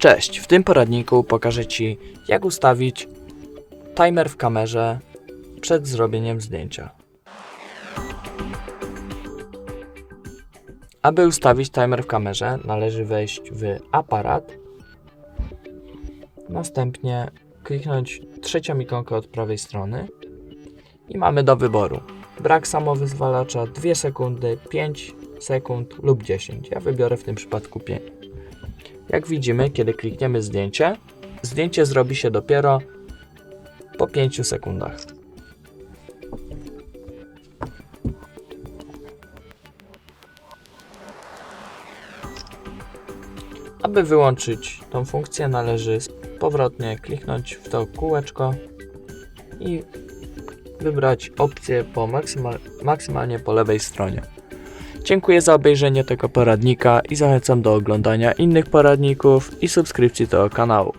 Cześć, w tym poradniku pokażę Ci jak ustawić timer w kamerze przed zrobieniem zdjęcia. Aby ustawić timer w kamerze należy wejść w aparat, następnie kliknąć trzecią ikonkę od prawej strony i mamy do wyboru brak samowyzwalacza 2 sekundy, 5 sekund lub 10. Ja wybiorę w tym przypadku 5. Jak widzimy, kiedy klikniemy zdjęcie, zdjęcie zrobi się dopiero po 5 sekundach. Aby wyłączyć tą funkcję, należy powrotnie kliknąć w to kółeczko i wybrać opcję po maksymal, maksymalnie po lewej stronie. Dziękuję za obejrzenie tego poradnika i zachęcam do oglądania innych poradników i subskrypcji tego kanału.